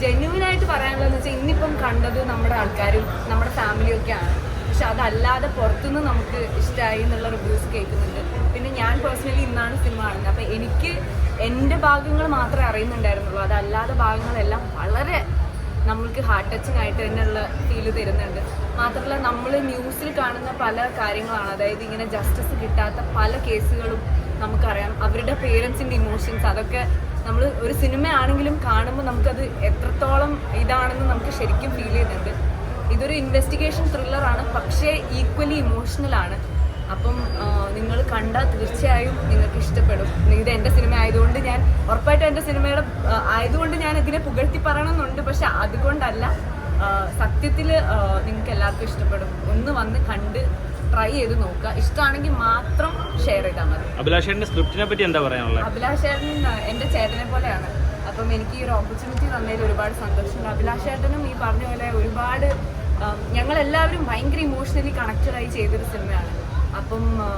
Genuine ആയിട്ട് പറയാനുള്ളതെന്ന് വെച്ചാൽ ഇന്നിപ്പം കണ്ടത് നമ്മുടെ ആൾക്കാരും നമ്മുടെ ഫാമിലിയും ആണ് പക്ഷെ അതല്ലാതെ പുറത്തുനിന്ന് നമുക്ക് ഇഷ്ടമായി എന്നുള്ള റിവ്യൂസ് കേൾക്കുന്നുണ്ട്. പിന്നെ ഞാൻ പേഴ്സണലി ഇന്നാണ് സിനിമ കാണുന്നത്. അപ്പം എനിക്ക് എന്റെ ഭാഗങ്ങൾ മാത്രമേ അറിയുന്നുണ്ടായിരുന്നുള്ളൂ. അതല്ലാതെ ഭാഗങ്ങളെല്ലാം വളരെ നമ്മൾക്ക് ഹാർട്ട് ടച്ചിങ് ആയിട്ട് തന്നെയുള്ള ഫീൽ തരുന്നുണ്ട്. മാത്രമല്ല നമ്മൾ ന്യൂസിൽ കാണുന്ന പല കാര്യങ്ങളാണ്. അതായത് ഇങ്ങനെ ജസ്റ്റിസ് കിട്ടാത്ത പല കേസുകളും നമുക്കറിയാം. അവരുടെ പേരൻസിന്റെ ഇമോഷൻസ് അതൊക്കെ നമ്മൾ ഒരു സിനിമയാണെങ്കിലും കാണുമ്പോൾ നമുക്കത് നമുക്ക് ശരിക്കും ഫീൽ ചെയ്യുന്നുണ്ട്. ഇതൊരു ഇൻവെസ്റ്റിഗേഷൻ ത്രില്ലറാണ് പക്ഷേ ഈക്വലി ഇമോഷണൽ ആണ്. അപ്പം നിങ്ങൾ കണ്ടാൽ തീർച്ചയായും നിങ്ങൾക്ക് ഇഷ്ടപ്പെടും. ഇത് എന്റെ സിനിമ ആയതുകൊണ്ട് ഞാൻ ഉറപ്പായിട്ടും എന്റെ സിനിമയുടെ ആയതുകൊണ്ട് ഞാൻ ഇതിനെ പുകഴ്ത്തി പറയണമെന്നുണ്ട്. പക്ഷെ അതുകൊണ്ടല്ല സത്യത്തിൽ നിങ്ങൾക്ക് എല്ലാവർക്കും ഇഷ്ടപ്പെടും. ഒന്ന് വന്ന് കണ്ട് ട്രൈ ചെയ്ത് നോക്കുക. ഇഷ്ടമാണെങ്കിൽ മാത്രം ഷെയർ ചെയ്താൽ മതി. അഭിലാഷേന്റെ സ്ക്രിപ്റ്റിനെ പറ്റി എന്താ പറയാനുള്ളത്? അഭിലാഷേട്ടൻ എന്റെ ചേട്ടനെ പോലെയാണ്. അപ്പം എനിക്ക് ഈ ഒരു ഓപ്പർച്യൂണിറ്റി തന്നതിൽ ഒരുപാട് സന്തോഷമുണ്ട് അഭിലാഷ് ചേട്ടനും ഈ പറഞ്ഞ പോലെ ഒരുപാട് ഞങ്ങൾ ഞങ്ങളെല്ലാവരും ഭയങ്കര ഇമോഷണലി കണക്റ്റഡ് ആയി ചെയ്തൊരു സിനിമയാണ്. അപ്പം ആ,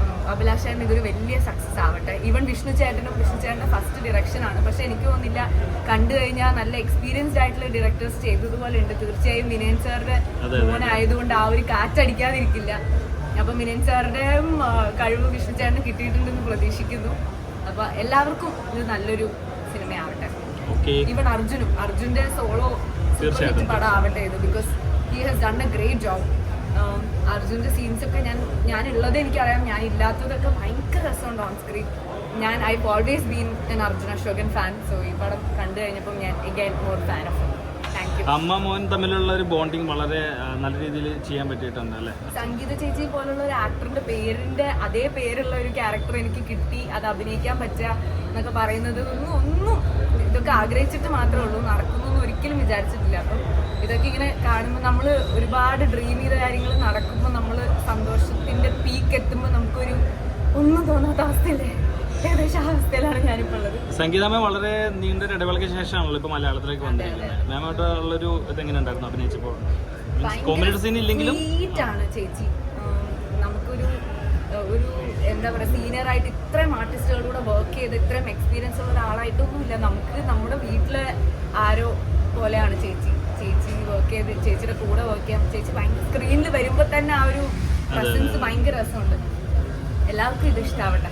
ആ, അഭിലാഷ് ചേട്ടൻ ഇതൊരു വലിയ സക്സസ് ആവട്ടെ. ഈവൻ വിഷ്ണു ചേട്ടനും വിഷ്ണു ചേട്ടന്റെ ഫസ്റ്റ് ഡിറക്ഷൻ ആണ്. പക്ഷെ എനിക്ക് തോന്നുന്നില്ല കണ്ടു കഴിഞ്ഞാൽ നല്ല എക്സ്പീരിയൻസ്ഡ് ആയിട്ടുള്ള ഡയറക്ടേഴ്സ് ചെയ്തതുപോലെ ഉണ്ട്. തീർച്ചയായും വിനയൻ സാറിന്റെ. മോനായതുകൊണ്ട് ആ ഒരു കാറ്റടിക്കാതിരിക്കില്ല. അപ്പം മിനൻ സാറുടെയും ആ, കഴിവ് വിഷ്ണു ചേട്ടന് കിട്ടിയിട്ടുണ്ടെന്ന് പ്രതീക്ഷിക്കുന്നു. അപ്പോൾ എല്ലാവർക്കും ഇത് നല്ലൊരു സിനിമയാവട്ടെ. ഈവൻ അർജുനും അർജുന്റെ സോളോ. പടം ആവട്ടെ ഇത് because he has done a great job അർജുന്റെ സീൻസ് ഒക്കെ ഞാൻ ഞാൻ ഉള്ളത് എനിക്കറിയാം. ഞാൻ ഇല്ലാത്തതൊക്കെ ഭയങ്കര രസമുണ്ട് ഓൺ സ്ക്രീൻ ഞാൻ I always been an Arjun Ashokan fan so ഈ പടം കണ്ടു കഴിഞ്ഞപ്പോൾ ഞാൻ എഗൈൻ മോർ ഫാൻ ഓഫ് അമ്മ മോൻ തമ്മിലുള്ള ഒരു ബോണ്ടിങ് വളരെ നല്ല രീതിയിൽ ചെയ്യാൻ പറ്റിയിട്ടുണ്ട് അല്ലേ? സംഗീത ചേച്ചി പോലുള്ള ഒരു ആക്ടറിന്റെ പേരിന്റെ അതേ പേരുള്ള ഒരു ക്യാരക്ടർ എനിക്ക് കിട്ടി. അത് അഭിനയിക്കാൻ പറ്റുക എന്നൊക്കെ പറയുന്നത് ഒന്നും ഒന്നും ഇതൊക്കെ ആഗ്രഹിച്ചിട്ട് മാത്രമേ ഉള്ളൂ. നടക്കുന്നൊന്നും ഒരിക്കലും വിചാരിച്ചിട്ടില്ല. അപ്പം ഇതൊക്കെ ഇങ്ങനെ കാണുമ്പോൾ നമ്മൾ ഒരുപാട് ഡ്രീം ചെയ്ത കാര്യങ്ങൾ നടക്കുമ്പോൾ നമ്മൾ സന്തോഷത്തിന്റെ പീക്ക് എത്തുമ്പോൾ നമുക്കൊരു ഒന്നും തോന്നാത്ത അവസ്ഥയിലാണ് ഞാനിപ്പോൾ മാം വളരെ നീണ്ട ഇടവേളയ്ക്ക് ശേഷമാണല്ലോ ഇപ്പൊ മലയാളത്തിലേക്ക് വന്നിരിക്കുന്നത്. മാമായിട്ടുള്ളൊരു ഇതെങ്ങനെ ഉണ്ടായിരുന്നു അഭിനയിച്ചപ്പോൾ? കോമഡി സീൻ ഇല്ലെങ്കിലും? ആണ് ചേച്ചി. നമുക്കൊരു ഒരു എന്താ പറയുക സീനിയർ ആയിട്ട് ഇത്രയും ആർട്ടിസ്റ്റുകളുടെ വർക്ക് ചെയ്ത് ഇത്രയും എക്സ്പീരിയൻസ് ഉള്ള ഒരാളായിട്ടൊന്നും ഇല്ല നമുക്ക് നമ്മുടെ വീട്ടിലെ ആരോ പോലെയാണ് ചേച്ചി. ചേച്ചി വർക്ക് ചെയ്ത് ചേച്ചിയുടെ കൂടെ വർക്ക് ചെയ്യാം. ചേച്ചി ഭയങ്കര സ്ക്രീനിൽ വരുമ്പോൾ തന്നെ ആ ഒരു പ്രസൻസ് ഭയങ്കര രസമുണ്ട്. എല്ലാവർക്കും ഇത് ഇഷ്ടാവട്ടെ.